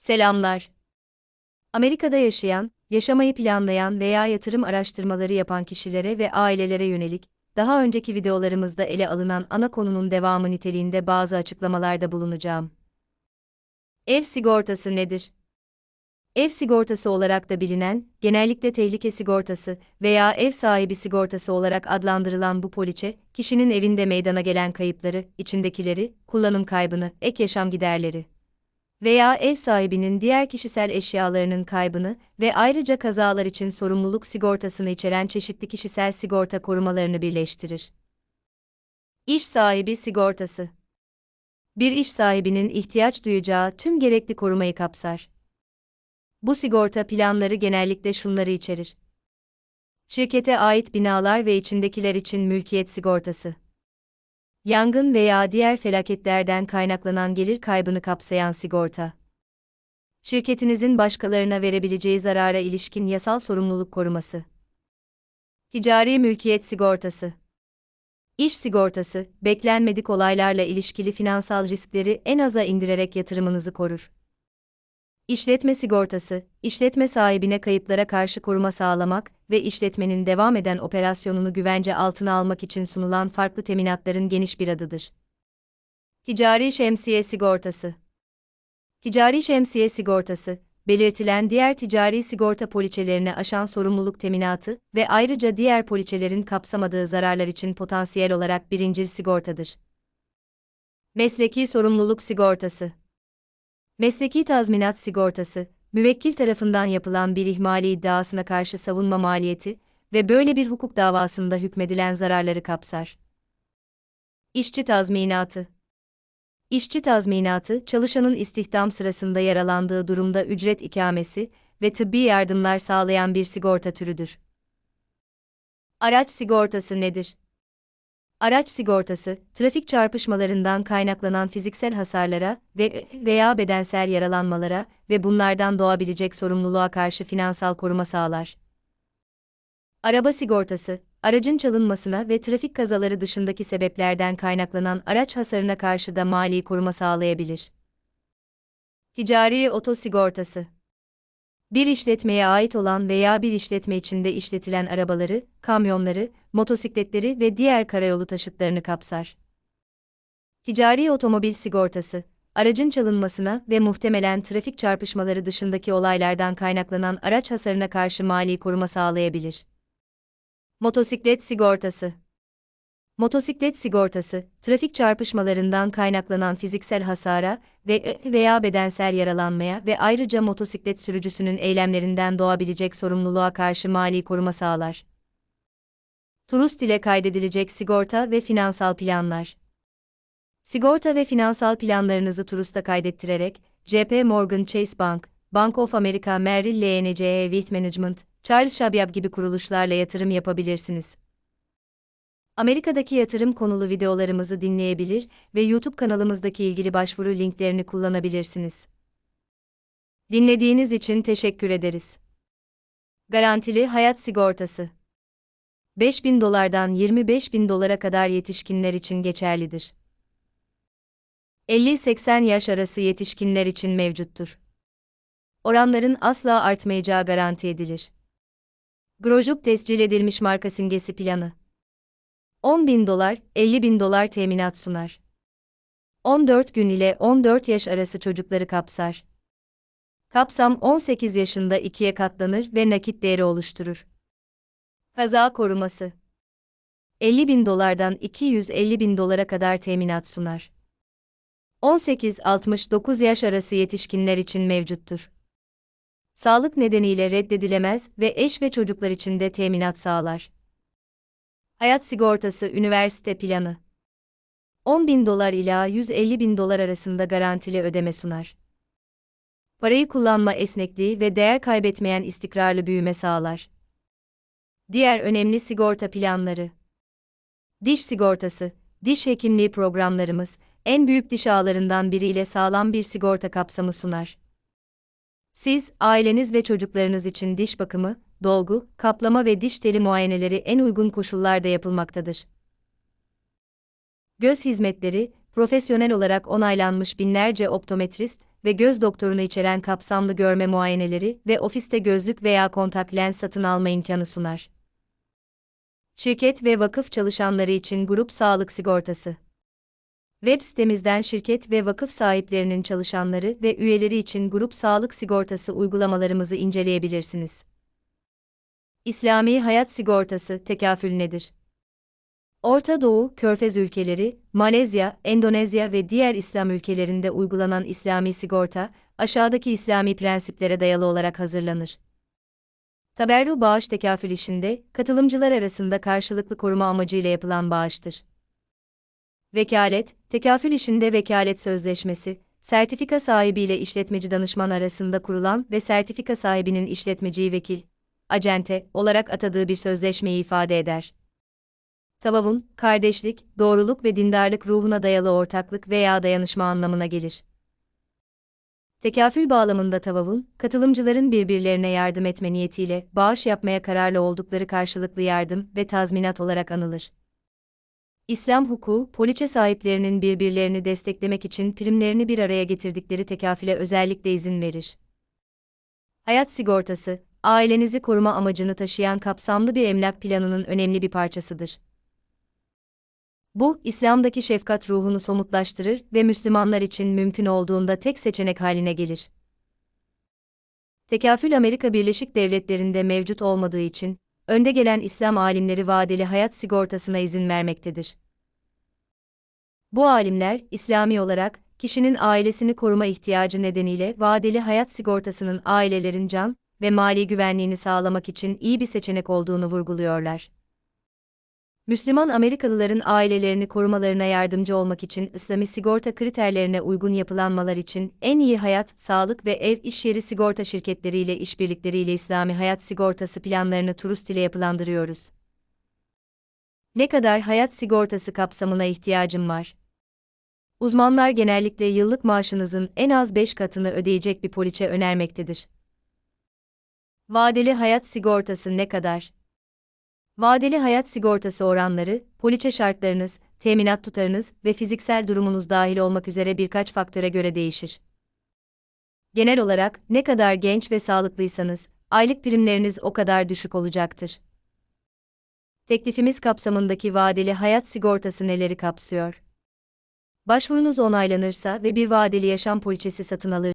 Selamlar. Amerika'da yaşayan, yaşamayı planlayan veya yatırım araştırmaları yapan kişilere ve ailelere yönelik, daha önceki videolarımızda ele alınan ana konunun devamı niteliğinde bazı açıklamalarda bulunacağım. Ev sigortası nedir? Ev sigortası olarak da bilinen, genellikle tehlike sigortası veya ev sahibi sigortası olarak adlandırılan bu poliçe, kişinin evinde meydana gelen kayıpları, içindekileri, kullanım kaybını, ek yaşam giderleri veya ev sahibinin diğer kişisel eşyalarının kaybını ve ayrıca kazalar için sorumluluk sigortasını içeren çeşitli kişisel sigorta korumalarını birleştirir. İş sahibi sigortası Bir iş sahibinin ihtiyaç duyacağı tüm gerekli korumayı kapsar. Bu sigorta planları genellikle şunları içerir. Şirkete ait binalar ve içindekiler için mülkiyet sigortası. Yangın veya diğer felaketlerden kaynaklanan gelir kaybını kapsayan sigorta. Şirketinizin başkalarına verebileceği zarara ilişkin yasal sorumluluk koruması. Ticari mülkiyet sigortası. İş sigortası, beklenmedik olaylarla ilişkili finansal riskleri en aza indirerek yatırımınızı korur. İşletme sigortası, işletme sahibine kayıplara karşı koruma sağlamak ve işletmenin devam eden operasyonunu güvence altına almak için sunulan farklı teminatların geniş bir adıdır. Ticari şemsiye sigortası Ticari şemsiye sigortası, belirtilen diğer ticari sigorta poliçelerine aşan sorumluluk teminatı ve ayrıca diğer poliçelerin kapsamadığı zararlar için potansiyel olarak birincil sigortadır. Mesleki sorumluluk sigortası Mesleki tazminat sigortası, müvekkil tarafından yapılan bir ihmali iddiasına karşı savunma maliyeti ve böyle bir hukuk davasında hükmedilen zararları kapsar. İşçi tazminatı İşçi tazminatı, çalışanın istihdam sırasında yaralandığı durumda ücret ikamesi ve tıbbi yardımlar sağlayan bir sigorta türüdür. Araç sigortası nedir? Araç sigortası, trafik çarpışmalarından kaynaklanan fiziksel hasarlara ve veya bedensel yaralanmalara ve bunlardan doğabilecek sorumluluğa karşı finansal koruma sağlar. Araba sigortası, aracın çalınmasına ve trafik kazaları dışındaki sebeplerden kaynaklanan araç hasarına karşı da mali koruma sağlayabilir. Ticari oto sigortası bir işletmeye ait olan veya bir işletme içinde işletilen arabaları, kamyonları, motosikletleri ve diğer karayolu taşıtlarını kapsar. Ticari otomobil sigortası, aracın çalınmasına ve muhtemelen trafik çarpışmaları dışındaki olaylardan kaynaklanan araç hasarına karşı mali koruma sağlayabilir. Motosiklet sigortası Motosiklet sigortası, trafik çarpışmalarından kaynaklanan fiziksel hasara ve veya bedensel yaralanmaya ve ayrıca motosiklet sürücüsünün eylemlerinden doğabilecek sorumluluğa karşı mali koruma sağlar. Turist ile kaydedilecek sigorta ve finansal planlar. Sigorta ve finansal planlarınızı Turust'a kaydettirerek, JP Morgan Chase Bank, Bank of America Merrill LNC Wealth Management, Charles Schwab gibi kuruluşlarla yatırım yapabilirsiniz. Amerika'daki yatırım konulu videolarımızı dinleyebilir ve YouTube kanalımızdaki ilgili başvuru linklerini kullanabilirsiniz. Dinlediğiniz için teşekkür ederiz. Garantili hayat sigortası 5000 dolardan 25 bin dolara kadar yetişkinler için geçerlidir. 50-80 yaş arası yetişkinler için mevcuttur. Oranların asla artmayacağı garanti edilir. Grojuk tescil edilmiş marka simgesi planı 10 bin dolar, 50 bin dolar teminat sunar. 14 gün ile 14 yaş arası çocukları kapsar. Kapsam 18 yaşında ikiye katlanır ve nakit değeri oluşturur. Kaza koruması 50 bin dolardan 250 bin dolara kadar teminat sunar. 18-69 yaş arası yetişkinler için mevcuttur. Sağlık nedeniyle reddedilemez ve eş ve çocuklar için de teminat sağlar. Hayat sigortası üniversite planı. 10 bin dolar ila 150 bin dolar arasında garantili ödeme sunar. Parayı kullanma esnekliği ve değer kaybetmeyen istikrarlı büyüme sağlar. Diğer önemli sigorta planları. Diş sigortası, diş hekimliği programlarımız, en büyük diş ağlarından biriyle sağlam bir sigorta kapsamı sunar. Siz, aileniz ve çocuklarınız için diş bakımı, dolgu, kaplama ve diş teli muayeneleri en uygun koşullarda yapılmaktadır. Göz hizmetleri, profesyonel olarak onaylanmış binlerce optometrist ve göz doktorunu içeren kapsamlı görme muayeneleri ve ofiste gözlük veya kontak lens satın alma imkanı sunar. Şirket ve vakıf çalışanları için grup sağlık sigortası. Web sitemizden şirket ve vakıf sahiplerinin çalışanları ve üyeleri için grup sağlık sigortası uygulamalarımızı inceleyebilirsiniz. İslami Hayat Sigortası tekafül nedir? Orta Doğu, Körfez ülkeleri, Malezya, Endonezya ve diğer İslam ülkelerinde uygulanan İslami sigorta, aşağıdaki İslami prensiplere dayalı olarak hazırlanır. Taberru bağış tekafül işinde, katılımcılar arasında karşılıklı koruma amacıyla yapılan bağıştır. Vekalet, tekafül işinde vekalet sözleşmesi, sertifika sahibi ile işletmeci danışman arasında kurulan ve sertifika sahibinin işletmeciyi vekil, acente olarak atadığı bir sözleşmeyi ifade eder. Tavavun, kardeşlik, doğruluk ve dindarlık ruhuna dayalı ortaklık veya dayanışma anlamına gelir. Tekafül bağlamında tavavun, katılımcıların birbirlerine yardım etme niyetiyle bağış yapmaya kararlı oldukları karşılıklı yardım ve tazminat olarak anılır. İslam hukuku, poliçe sahiplerinin birbirlerini desteklemek için primlerini bir araya getirdikleri tekafüle özellikle izin verir. Hayat sigortası, ailenizi koruma amacını taşıyan kapsamlı bir emlak planının önemli bir parçasıdır. Bu, İslam'daki şefkat ruhunu somutlaştırır ve Müslümanlar için mümkün olduğunda tek seçenek haline gelir. Tekafül Amerika Birleşik Devletleri'nde mevcut olmadığı için, önde gelen İslam alimleri vadeli hayat sigortasına izin vermektedir. Bu alimler, İslami olarak, kişinin ailesini koruma ihtiyacı nedeniyle vadeli hayat sigortasının ailelerin can ve mali güvenliğini sağlamak için iyi bir seçenek olduğunu vurguluyorlar. Müslüman Amerikalıların ailelerini korumalarına yardımcı olmak için İslami sigorta kriterlerine uygun yapılanmalar için en iyi hayat, sağlık ve ev iş yeri sigorta şirketleriyle işbirlikleriyle İslami hayat sigortası planlarını turist ile yapılandırıyoruz. Ne kadar hayat sigortası kapsamına ihtiyacım var? Uzmanlar genellikle yıllık maaşınızın en az 5 katını ödeyecek bir poliçe önermektedir. Vadeli hayat sigortası ne kadar? Vadeli hayat sigortası oranları, poliçe şartlarınız, teminat tutarınız ve fiziksel durumunuz dahil olmak üzere birkaç faktöre göre değişir. Genel olarak ne kadar genç ve sağlıklıysanız, aylık primleriniz o kadar düşük olacaktır. Teklifimiz kapsamındaki vadeli hayat sigortası neleri kapsıyor? Başvurunuz onaylanırsa ve bir vadeli yaşam poliçesi satın alır